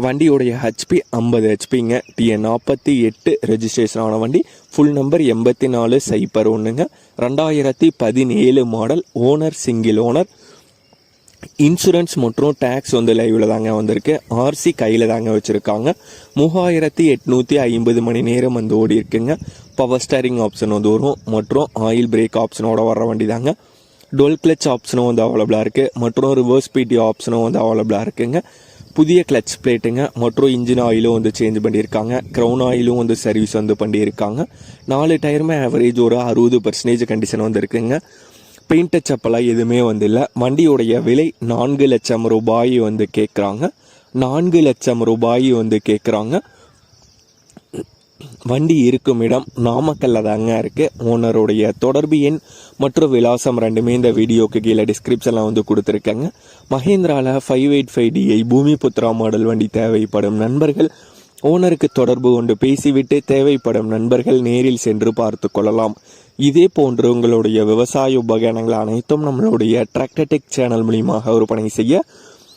வண்டியோடைய HP ஐம்பது ஹெச்பிங்க TN நாற்பத்தி எட்டு ரெஜிஸ்ட்ரேஷன் ஆன வண்டி. ஃபுல் நம்பர் எண்பத்தி நாலு சைப்பர் ஒன்றுங்க ரெண்டாயிரத்தி பதினேழு model owner single owner insurance மற்றும் டேக்ஸ் வந்து லைவில் தாங்க வந்திருக்கு. ஆர்சி கையில் தாங்க வச்சுருக்காங்க. மூவாயிரத்தி எட்நூற்றி ஐம்பது மணி நேரம் வந்து ஓடி இருக்குங்க. பவர் ஸ்டேரிங் ஆப்ஷன் வந்து வரும். மற்றும் ஆயில் பிரேக் ஆப்ஷனோட வர வண்டி தாங்க. டொல் கிளச் ஆப்ஷனும் வந்து அவைலபிளாக இருக்குது மற்றும் ரிவர்ஸ் பிடி ஆப்ஷனும் வந்து அவைலபிளாக இருக்குங்க. புதிய கிளச் பிளேட்டுங்க மற்றும் இன்ஜின் ஆயிலும் வந்து சேஞ்ச் பண்ணியிருக்காங்க. க்ரௌன் ஆயிலும் வந்து சர்வீஸ் வந்து பண்ணியிருக்காங்க. நாலு டயருமே ஆவரேஜ் ஒரு அறுபது பர்சன்டேஜ் கண்டிஷன் வந்து இருக்குங்க. பெயிண்ட் டச்சப்பெல்லாம் எதுவுமே வந்து இல்லை. வண்டியுடைய விலை நான்கு லட்சம் ரூபாய் வந்து கேட்குறாங்க நான்கு லட்சம் ரூபாய் வந்து கேட்குறாங்க வண்டி இருக்கும் இடம் நாமக்கல்ல தாங்க இருக்கு. ஓனருடைய தொடர்பு எண் மற்றும் விலாசம் ரெண்டுமே இந்த வீடியோக்கு கீழே டிஸ்கிரிப்ஷனில் வந்து கொடுத்துருக்கேங்க. மஹேந்திரால five eight five DI Bhoomi Putra model வண்டி தேவைப்படும் நண்பர்கள் ஓனருக்கு தொடர்பு கொண்டு பேசிவிட்டு தேவைப்படும் நண்பர்கள் நேரில் சென்று பார்த்து கொள்ளலாம். இதே போன்று உங்களுடைய விவசாய உபகரணங்கள் அனைத்தும் நம்மளுடைய டிராக்டர்டெக் சேனல் மூலியமாக விற்பனை செய்ய